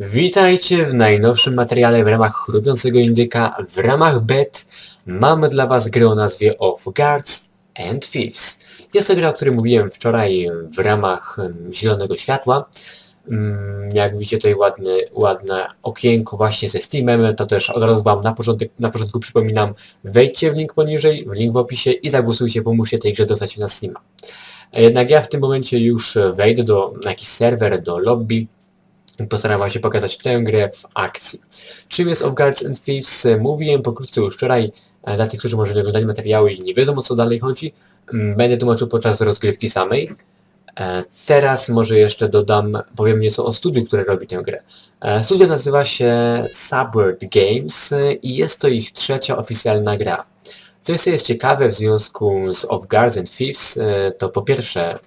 Witajcie w najnowszym materiale w ramach chrupiącego indyka. W ramach bet mamy dla Was grę o nazwie Of Guards and Thieves. Jest to gra, o której mówiłem wczoraj w ramach Zielonego Światła. Mm, Jak widzicie tutaj ładne, ładne okienko właśnie ze Steamem, to też od razu Wam na, początek, na początku przypominam, wejdźcie w link poniżej, w link w opisie i zagłosujcie, pomóżcie tej grze dostać się na Steama. Jednak ja w tym momencie już wejdę do, na jakiś serwer, do lobby, Postaram się pokazać tę grę w akcji. Czym jest Of Guards and Thieves? Mówiłem pokrótce już wczoraj, e, dla tych, którzy może nie oglądali materiały i nie wiedzą o co dalej chodzi. mm, Będę tłumaczył podczas rozgrywki samej. E, Teraz może jeszcze dodam, powiem nieco o studiu, które robi tę grę. E, Studio nazywa się Subword Games i jest to ich trzecia oficjalna gra. Co jest, jest ciekawe w związku z Of Guards and Thieves, to po pierwsze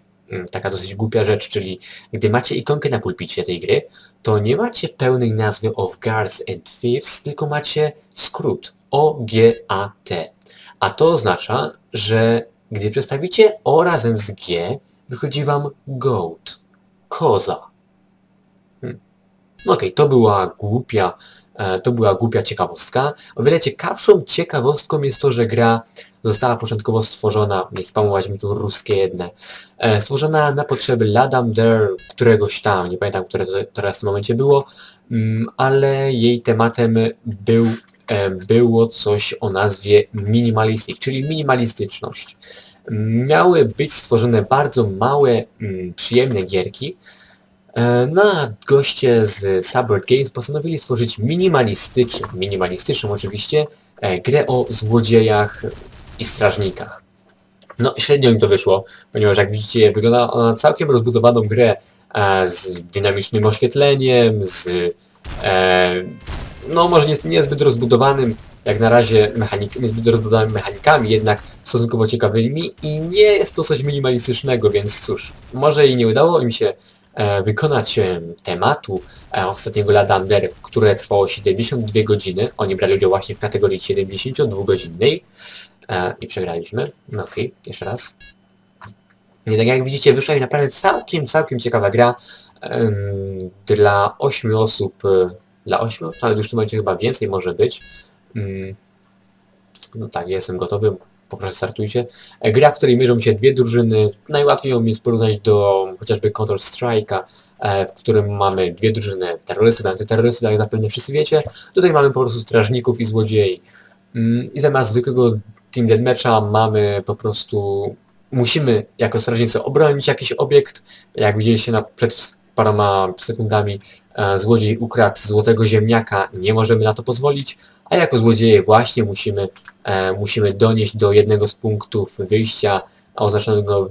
taka dosyć głupia rzecz, czyli gdy macie ikonkę na pulpicie tej gry, to nie macie pełnej nazwy Of Guards and Thieves, tylko macie skrót O-G-A-T. A to oznacza, że gdy przestawicie O razem z G, wychodzi wam goat, koza. Hmm. No Okej, to była głupia, to była głupia ciekawostka. O wiele ciekawszą ciekawostką jest to, że gra została początkowo stworzona, nie spamować mi tu ruskie jedne, e, stworzona na potrzeby Ladam Dare któregoś tam, nie pamiętam, które to teraz w tym momencie było, mm, ale jej tematem był, e, było coś o nazwie minimalistic, czyli minimalistyczność. Miały być stworzone bardzo małe, mm, przyjemne gierki, e, no a goście z Suburb Games postanowili stworzyć minimalistyczną, minimalistyczną oczywiście, e, grę o złodziejach i strażnikach. No średnio im to wyszło, ponieważ jak widzicie wygląda ona na całkiem rozbudowaną grę e, z dynamicznym oświetleniem, z e, no może nie, niezbyt rozbudowanym jak na razie mechanik, niezbyt rozbudowanymi mechanikami, jednak stosunkowo ciekawymi i nie jest to coś minimalistycznego, więc cóż, może i nie udało im się e, wykonać e, tematu e, ostatniego Ladamder, które trwało 72 godziny. Oni brali udział właśnie w kategorii 72-godzinnej e, i przegraliśmy. No okej, jeszcze raz. Jednak jak widzicie, wyszła mi naprawdę całkiem, całkiem ciekawa gra dla 8 osób, e, dla 8, ale już w tym momencie chyba więcej może być. Mm, No tak, jestem gotowy, poproszę startujcie. E, Gra, w której mierzą się dwie drużyny, najłatwiej ją jest porównać do chociażby Counter Strike'a, e, w którym mamy dwie drużyny terrorystów antyterrorystów, jak zapewne wszyscy wiecie. Tutaj mamy po prostu strażników i złodziei. Mm, I zamiast zwykłego Team Deathmatcha mamy po prostu... Musimy jako strażnicy obronić jakiś obiekt. Jak widzieliście na, przed paroma sekundami, e, złodziej ukradł złotego ziemniaka, nie możemy na to pozwolić, a jako złodzieje właśnie musimy, e, musimy donieść do jednego z punktów wyjścia oznaczonego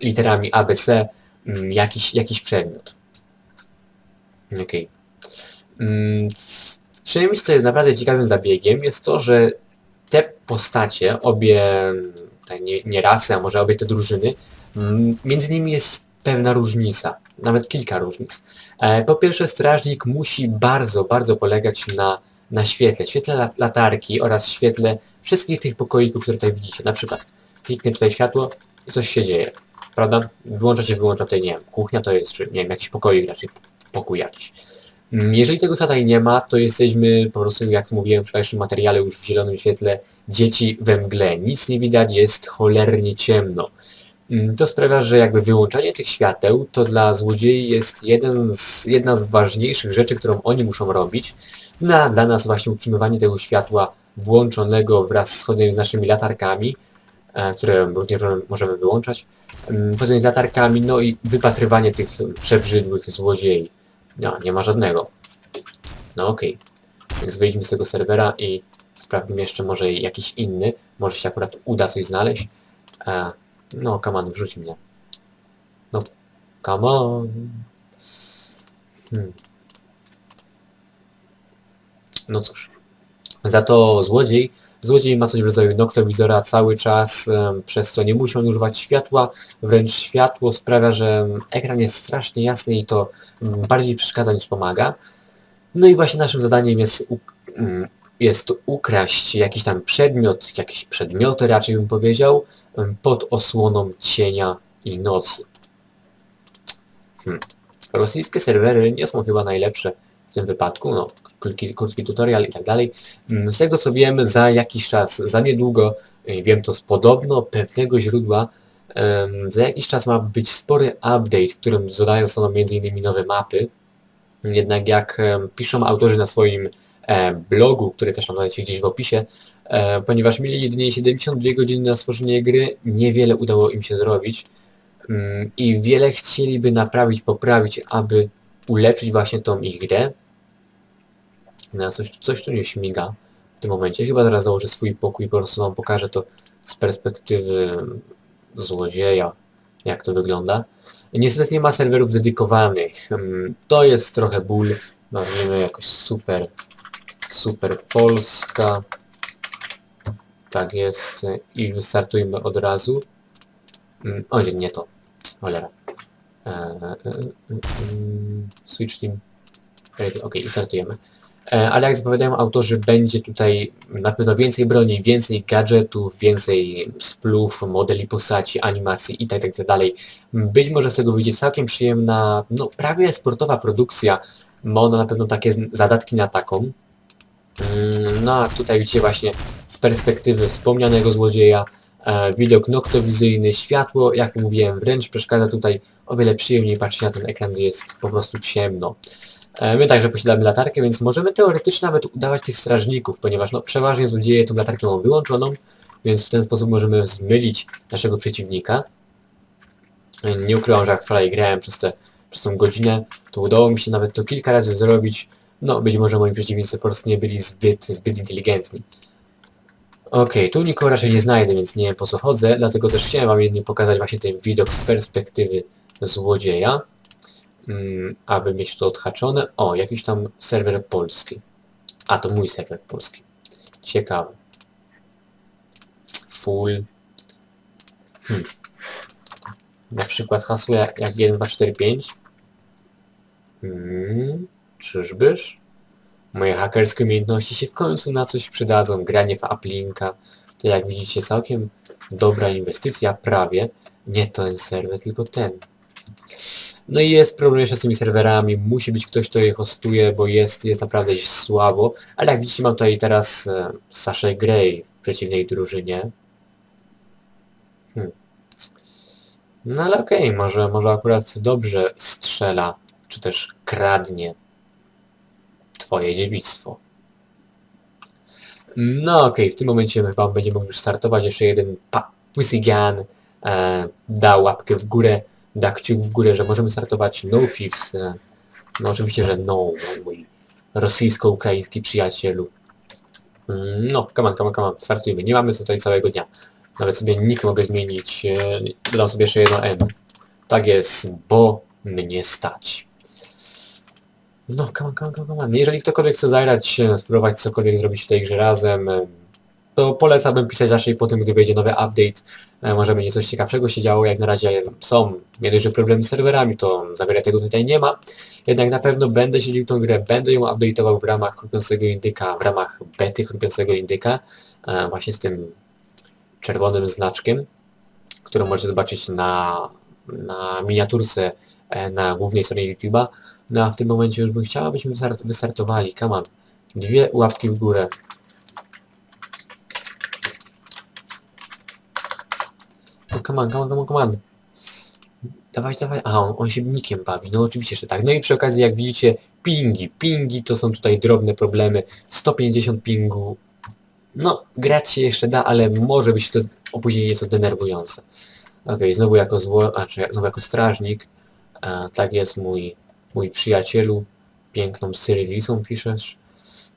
literami ABC mm, jakiś, jakiś przedmiot. Okej. Mm, c- Czymś, co jest naprawdę ciekawym zabiegiem, jest to, że te postacie, obie, mm, te nie, nie rasy, a może obie te drużyny, mm, między nimi jest pewna różnica, nawet kilka różnic. E, Po pierwsze, strażnik musi bardzo, bardzo polegać na, na świetle, świetle la- latarki oraz świetle wszystkich tych pokoików, które tutaj widzicie. Na przykład kliknę tutaj światło i coś się dzieje, prawda? Wyłącza się, wyłącza tutaj, nie wiem, kuchnia to jest, czy nie wiem, jakiś pokoik, raczej pokój jakiś. Mm, Jeżeli tego światła nie ma, to jesteśmy po prostu, jak mówiłem w wczorajszym materiale, już w zielonym świetle, dzieci we mgle. Nic nie widać, jest cholernie ciemno. Mm, To sprawia, że jakby wyłączanie tych świateł to dla złodziei jest jeden z, jedna z ważniejszych rzeczy, którą oni muszą robić. No, a dla nas właśnie utrzymywanie tego światła włączonego wraz z chodzeniem z naszymi latarkami, e, które również możemy wyłączać, mm, chodzenie z latarkami, no i wypatrywanie tych przebrzydłych złodziei. No, nie ma żadnego. No okej. Więc wyjdźmy z tego serwera i sprawdźmy jeszcze może jakiś inny. Może się akurat uda coś znaleźć. E, no, come on, wrzuć mnie. No, come on. Hmm. No cóż. Za to złodziej. Złodziej ma coś w rodzaju noktowizora cały czas, przez co nie musi on używać światła. Wręcz światło sprawia, że ekran jest strasznie jasny i to mm, bardziej przeszkadza niż pomaga. No i właśnie naszym zadaniem jest, mm, jest ukraść jakiś tam przedmiot, jakieś przedmioty raczej bym powiedział, pod osłoną cienia i nocy. Hmm. Rosyjskie serwery nie są chyba najlepsze, tym wypadku, no, krótki, tutorial i tak dalej. Mm, Z tego co wiem, za jakiś czas, za niedługo, y, wiem to z podobno pewnego źródła, za jakiś czas ma być spory update, w którym dodają zostaną m.in. nowe mapy. Jednak jak piszą autorzy na swoim e, blogu, który też mam znaleźć gdzieś w opisie, e, ponieważ mieli jedynie 72 godziny na stworzenie gry, niewiele udało im się zrobić mm, i wiele chcieliby naprawić, poprawić, aby ulepszyć właśnie tą ich grę. Coś, coś tu nie śmiga w tym momencie. Chyba teraz założę swój pokój i po prostu wam pokażę to z perspektywy złodzieja, jak to wygląda. Niestety nie ma serwerów dedykowanych. Mm, To jest trochę ból. Nazwijmy jakoś super, super Polska. Tak jest. I wystartujmy od razu. Mm, O nie, nie to. Cholera. E, e, e, mm, Switch Team. Ok, i startujemy. E, Ale jak zapowiadają autorzy, będzie tutaj na pewno więcej broni, więcej gadżetów, więcej splów, modeli postaci, animacji i tak, tak, tak dalej. Być może z tego wyjdzie całkiem przyjemna, no prawie sportowa produkcja. Ma ona na pewno takie zadatki na taką. Mm, No a tutaj widzicie właśnie z perspektywy wspomnianego złodzieja e, widok noktowizyjny, światło, jak mówiłem, wręcz przeszkadza tutaj o wiele przyjemniej patrzeć na ten ekran, gdzie jest po prostu ciemno. E, My także posiadamy latarkę, więc możemy teoretycznie nawet udawać tych strażników, ponieważ no, przeważnie złodzieje tą latarkę mają wyłączoną, więc w ten sposób możemy zmylić naszego przeciwnika. Nie ukrywam, że jak wczoraj grałem przez, te, przez tą godzinę, to udało mi się nawet to kilka razy zrobić. No, być może moi przeciwnicy po prostu nie byli zbyt, zbyt inteligentni. Okej, tu nikogo raczej nie znajdę, więc nie wiem po co chodzę, dlatego też chciałem wam jedynie pokazać właśnie ten widok z perspektywy złodzieja, aby mieć to odhaczone. O, jakiś tam serwer polski. A, to mój serwer polski. Ciekawe. Full. Hmm. Na przykład hasło jak, jak 1245. Hmm, czyżbyż? Moje hakerskie umiejętności się w końcu na coś przydadzą. Granie w Applinka to jak widzicie całkiem dobra inwestycja, prawie. Nie ten serwer, tylko ten. No i jest problem jeszcze z tymi serwerami, musi być ktoś, kto je hostuje, bo jest, jest naprawdę słabo. Ale jak widzicie mam tutaj teraz e, Saszę Grey w przeciwnej drużynie. Hmm. No ale okej, może, może akurat dobrze strzela, czy też kradnie twoje dziewictwo. No okej, w tym momencie chyba będziemy już startować. Jeszcze jeden pa Pusygan e, da łapkę w górę, da kciuk w górę, że możemy startować No Fifs. E, no oczywiście, że no, mój rosyjsko-ukraiński przyjacielu. Mm, No, come on, come on, come on, startujmy. Nie mamy tutaj całego dnia. Nawet sobie nick mogę zmienić. E, dodam sobie jeszcze jedno N. Tak jest, bo mnie stać. No, come on, come on, come on. Jeżeli ktokolwiek chce zagrać, e, spróbować cokolwiek zrobić w tej grze razem, e, to polecałbym pisać raczej po tym, gdy będzie nowy update. E, Może będzie coś ciekawszego się działo, jak na razie są nie dość, że problemy z serwerami, to za wiele tego tutaj nie ma. Jednak na pewno będę siedził tą grę, będę ją update'ował w ramach chrupiącego indyka, w ramach bety chrupiącego indyka, e, właśnie z tym czerwonym znaczkiem, którą możecie zobaczyć na, na miniaturce e, na głównej stronie YouTube'a. No a w tym momencie już bym chciała, abyśmy wystart- wystartowali. Come on. Dwie łapki w górę. Come on, come on, come on, come on. Dawaj, dawaj. A, on, on się nikiem bawi. No oczywiście, że tak. No i przy okazji, jak widzicie, pingi. Pingi to są tutaj drobne problemy. 150 pingu. No, grać się jeszcze da, ale może być to opóźnienie nieco denerwujące. Okej, znowu jako zło... A, czy znowu jako strażnik. Tak jest mój mój przyjacielu, piękną Cyrylisą piszesz.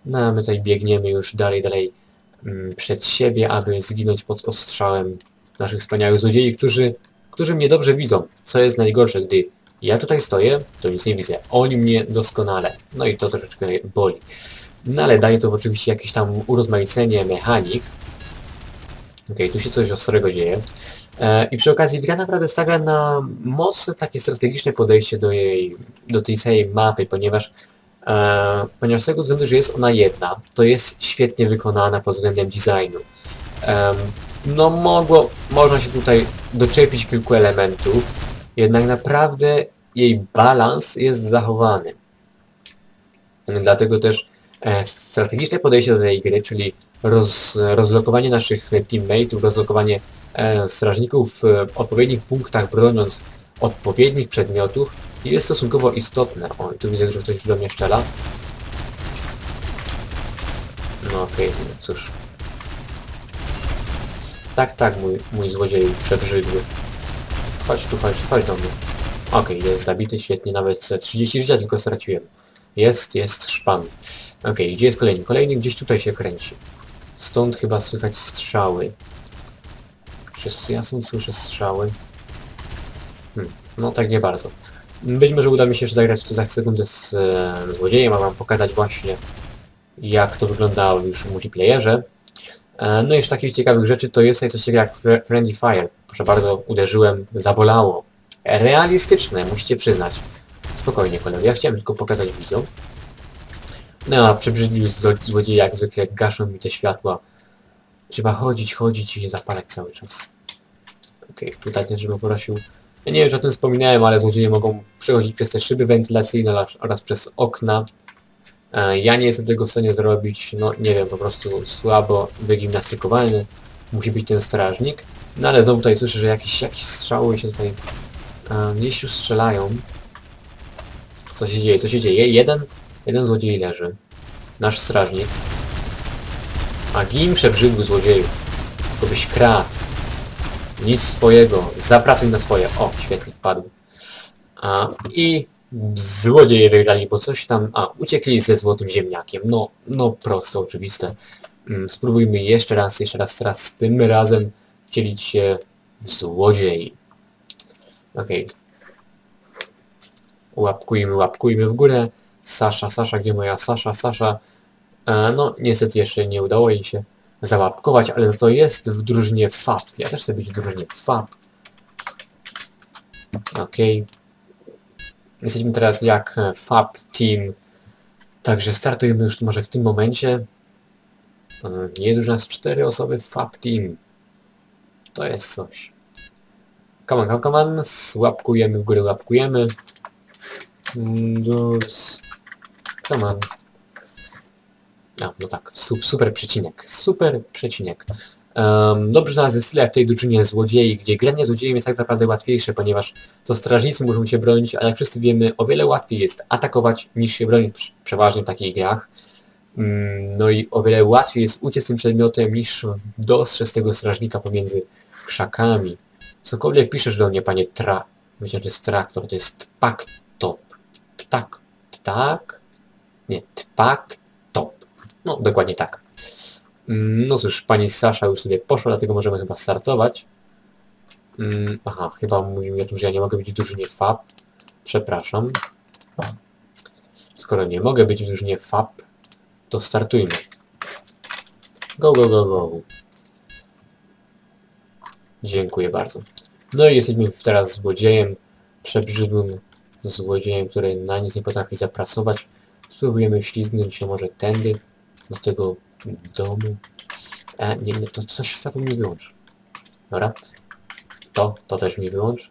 No a my tutaj biegniemy już dalej, dalej mm, przed siebie, aby zginąć pod ostrzałem naszych wspaniałych złodziei, którzy, którzy mnie dobrze widzą. Co jest najgorsze, gdy ja tutaj stoję, to nic nie widzę. Oni mnie doskonale. No i to troszeczkę boli. No ale daje to oczywiście jakieś tam urozmaicenie mechanik. Okej, tu się coś ostrego dzieje. E, I przy okazji gra naprawdę stawia na mocne takie strategiczne podejście do jej, do tej całej mapy, ponieważ e, ponieważ z tego względu, że jest ona jedna, to jest świetnie wykonana pod względem designu. Em, no mogło, można się tutaj doczepić kilku elementów, jednak naprawdę jej balans jest zachowany. Dlatego też e, strategiczne podejście do tej gry, czyli roz, rozlokowanie naszych teammateów, rozlokowanie e, strażników w odpowiednich punktach, broniąc odpowiednich przedmiotów, jest stosunkowo istotne. O, tu widzę, że ktoś do mnie strzela. No okej, no cóż. Tak, tak, mój, mój złodziej przebrzydły. Chodź tu, chodź, chodź do mnie. Okej, jest zabity, świetnie, nawet 30 życia tylko straciłem. Jest, jest szpan. Okej, gdzie jest kolejny? Kolejny gdzieś tutaj się kręci. Stąd chyba słychać strzały. Czy ja stąd słyszę strzały? Hmm, no tak nie bardzo. Być może uda mi się jeszcze zagrać tu za sekundę z e, złodziejem, a wam pokazać właśnie jak to wyglądało już w multiplayerze. E, no i z takich ciekawych rzeczy to jest coś takiego jak Friendly Fire. Proszę bardzo, uderzyłem, zabolało. Realistyczne, musicie przyznać. Spokojnie kolego, ja chciałem tylko pokazać widzom. No a przebrzydliwi zlo- złodzieje jak zwykle gaszą mi te światła. Trzeba chodzić, chodzić i je zapalać cały czas. Okej, tutaj też bym poprosił. Ja nie wiem, czy o tym wspominałem, ale złodzieje mogą przechodzić przez te szyby wentylacyjne oraz przez okna. E, Ja nie jestem tego w stanie zrobić, no nie wiem, po prostu słabo wygimnastykowany musi być ten strażnik. No ale znowu tutaj słyszę, że jakieś, jakieś strzały się tutaj e, gdzieś już strzelają. Co się dzieje? Co się dzieje? Jeden, jeden złodziej leży. Nasz strażnik. A gim przebrzydły złodzieju. Tylko byś kradł. Nic swojego. Zapracuj na swoje. O, świetnie, padł. A, I złodzieje wygrali, bo coś tam... A, uciekli ze złotym ziemniakiem. No, no prosto, oczywiste. Mm, spróbujmy jeszcze raz, jeszcze raz, teraz tym razem wcielić się w złodziei. Okej. Łapkujmy, łapkujmy w górę. Sasza, Sasza, gdzie moja Sasza, Sasza? E, no, niestety jeszcze nie udało jej się załapkować, ale to jest w drużynie FAP. Ja też chcę być w drużynie FAP. Okej. Jesteśmy teraz jak e, FAP Team. Także startujemy już może w tym momencie. Jest już nas cztery osoby w FAP Team. To jest coś. Come on, come come on. Łapkujemy w górę, łapkujemy. Come on. A, no tak, su super przecinek, super przecinek. Um, dobrze, nas jest tyle jak w tej drużynie złodziei, gdzie granie złodziejem jest tak naprawdę łatwiejsze, ponieważ to strażnicy muszą się bronić, a jak wszyscy wiemy, o wiele łatwiej jest atakować niż się bronić przeważnie w takich grach. Mm, no i o wiele łatwiej jest uciec tym przedmiotem niż dostrzec tego strażnika pomiędzy krzakami. Cokolwiek piszesz do mnie, panie tra... Myślę, że to jest traktor, to jest paktop. Ptak. Ptak? Nie, tpak top. No, dokładnie tak. Mm, No cóż, pani Sasza już sobie poszła, dlatego możemy chyba startować. Mm, Aha, chyba mówił o tym, że ja nie mogę być w drużynie FAP. Przepraszam. Skoro nie mogę być w drużynie FAP, to startujmy. Go, go, go, go. Dziękuję bardzo. No i jesteśmy teraz złodziejem, przebrzydłym złodziejem, który na nic nie potrafi zapracować. Spróbujemy ślizgnąć się może tędy, do tego domu. E, nie, nie, to coś światło mi wyłącz. Dobra. To, to też mi wyłącz.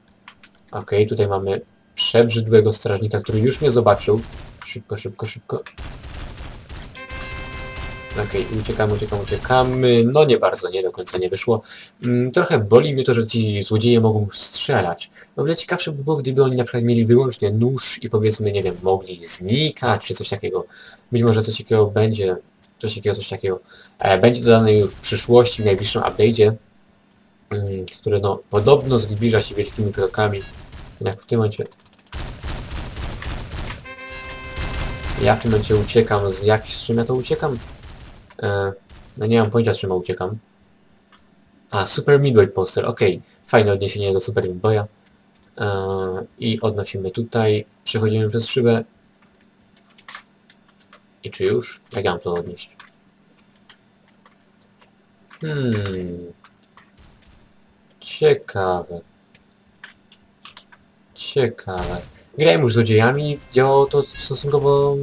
Okej, tutaj mamy przebrzydłego strażnika, który już mnie zobaczył. Szybko, szybko, szybko. Okej, uciekamy, uciekamy, uciekamy. No nie bardzo, nie do końca nie wyszło. Mm, trochę boli mnie to, że ci złodzieje mogą strzelać. O wiele ciekawsze by było, gdyby oni na przykład mieli wyłącznie nóż i powiedzmy, nie wiem, mogli znikać czy coś takiego. Być może coś takiego będzie, coś takiego, coś takiego. E, będzie dodane już w przyszłości, w najbliższym update'cie, mm, który no podobno zbliża się wielkimi krokami. Jak w tym momencie... Ja w tym momencie uciekam z jak... z czym ja to uciekam? E, no nie mam pojęcia z czym uciekam. A, Super Midway Poster, okej. Fajne odniesienie do Super Midwaya. E, I odnosimy tutaj, przechodzimy przez szybę. I czy już? Jak ja mam to odnieść? Hmm. Ciekawe. Ciekawe. Grałem już z złodziejami, działało to stosunkowo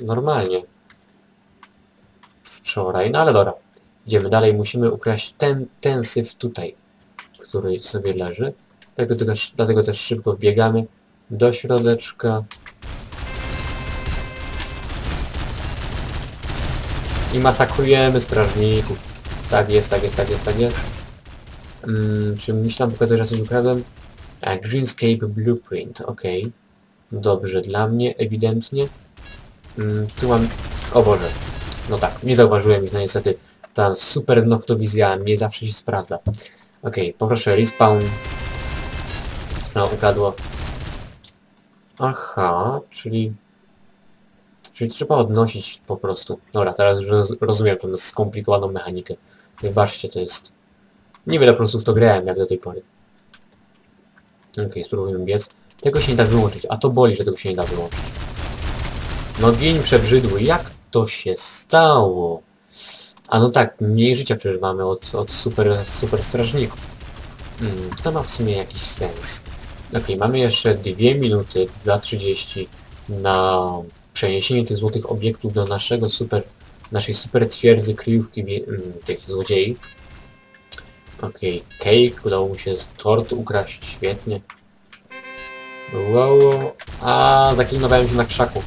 normalnie. Wczoraj, no ale dobra. Idziemy dalej, musimy ukraść ten, ten syf tutaj, który sobie leży. Dlatego dlatego też szybko biegamy do środeczka. I masakrujemy strażników. Tak jest, tak jest, tak jest, tak jest. Mm, czy mi się tam pokazuje, że coś ukradłem? A, Greenscape Blueprint, okej. Dobrze, dla mnie ewidentnie. Mm, tu mam... O Boże. No tak, nie zauważyłem ich, no niestety. Ta super noktowizja nie zawsze się sprawdza. Okej, poproszę respawn. No, ukradło. Aha, czyli... Czyli trzeba odnosić po prostu. Dobra, teraz już roz, rozumiem tą skomplikowaną mechanikę. Wybaczcie, to jest... Niewiele po prostu w to grałem, jak do tej pory. Okej, spróbujemy biec. Tego się nie da wyłączyć, a to boli, że tego się nie da wyłączyć. No przebrzydły, jak to się stało? A no tak, mniej życia przecież mamy od, od super, super strażników. Hmm, to ma w sumie jakiś sens. Okej, mamy jeszcze 2 minuty, 2.30 na przeniesienie tych złotych obiektów do naszego super, naszej super twierdzy kryjówki mm, tych złodziei. Okej, cake, udało mu się z tortu ukraść, świetnie. Wow, a zaklinowałem się na krzaku.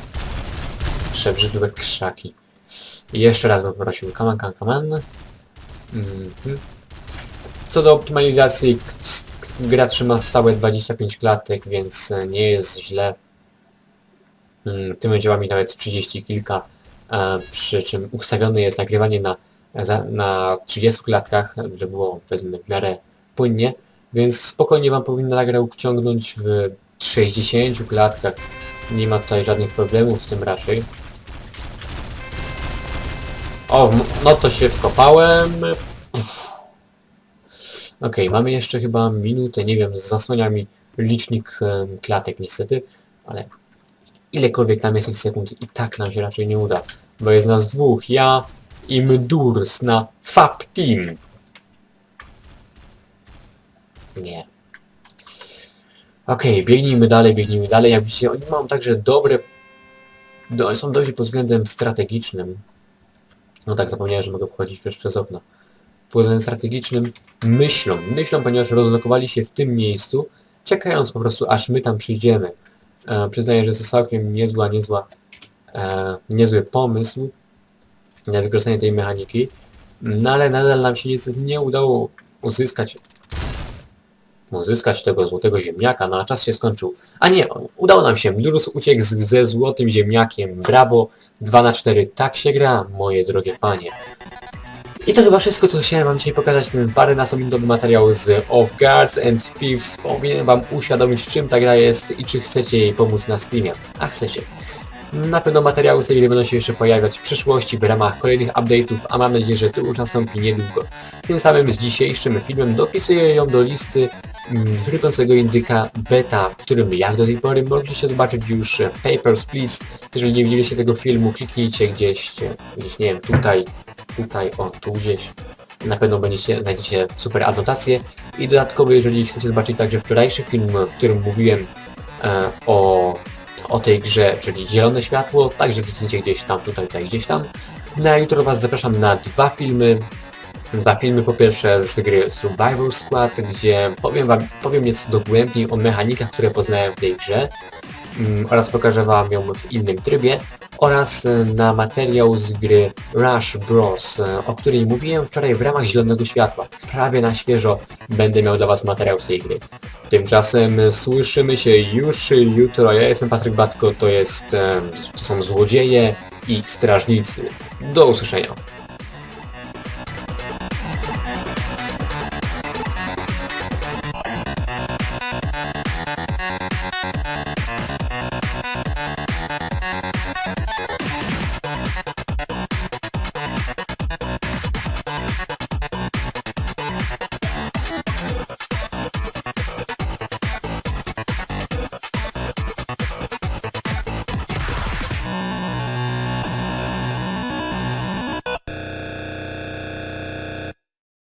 Przebrzydłe krzaki. I jeszcze raz bym prosił, come on, come on, on. Mhm. Co do optymalizacji, gra trzyma stałe 25 klatek, więc e, nie jest źle. Mm, Tym działa mi nawet 30 kilka, e, przy czym ustawione jest nagrywanie na, na 30 klatkach, żeby było powiedzmy w miarę płynnie, więc spokojnie Wam powinna ta gra uciągnąć w 60 klatkach. Nie ma tutaj żadnych problemów z tym raczej. O, no to się wkopałem. Okej, mamy jeszcze chyba minutę, nie wiem, zasłania mi licznik klatek niestety, ale ilekolwiek tam jest tych sekund i tak nam się raczej nie uda, bo jest nas dwóch, ja i Mdurs na FAP Team. Nie. Okej, biegnijmy dalej, biegnijmy dalej. Jak widzicie, oni mają także dobre... Do, są dobrzy pod względem strategicznym. No tak, zapomniałem, że mogę wchodzić też przez okno. Pod względem strategicznym myślą. Myślą, ponieważ rozlokowali się w tym miejscu, czekając po prostu, aż my tam przyjdziemy. E, przyznaję, że jest to całkiem niezła, niezła, e, niezły pomysł na wykorzystanie tej mechaniki. No ale nadal nam się niestety nie udało uzyskać uzyskać tego złotego ziemniaka, no a czas się skończył. A nie, udało nam się. Mdurus uciekł ze złotym ziemniakiem. Brawo, 2 na 4. Tak się gra, moje drogie panie. I to chyba wszystko, co chciałem wam dzisiaj pokazać. Ten parę nasobinkowy materiał z Off Guards and Thieves. Powinienem wam uświadomić, czym ta gra jest i czy chcecie jej pomóc na Steamie. A chcecie. Na pewno materiały z tej gry będą się jeszcze pojawiać w przyszłości w ramach kolejnych update'ów, a mam nadzieję, że to już nastąpi niedługo. Tym samym z dzisiejszym filmem dopisuję ją do listy mm, chrypiącego indyka beta, w którym jak do tej pory mogliście zobaczyć już Papers, Please. Jeżeli nie widzieliście tego filmu, kliknijcie gdzieś, gdzieś nie wiem, tutaj, tutaj, o, tu gdzieś. Na pewno będziecie, znajdziecie super anotacje. I dodatkowo, jeżeli chcecie zobaczyć także wczorajszy film, w którym mówiłem e, o, o tej grze, czyli Zielone Światło, także kliknijcie gdzieś tam, tutaj, tutaj, gdzieś tam. Na jutro Was zapraszam na dwa filmy. Dwa filmy po pierwsze z gry Survivor Squad, gdzie powiem wam, powiem nieco dogłębniej o mechanikach, które poznałem w tej grze oraz pokażę wam ją w innym trybie oraz e, na materiał z gry Rush Bros, e, o której mówiłem wczoraj w ramach Zielonego Światła. Prawie na świeżo będę miał dla was materiał z tej gry. Tymczasem e, słyszymy się już jutro. Ja jestem Patryk Batko, to jest, to są złodzieje i strażnicy. Do usłyszenia.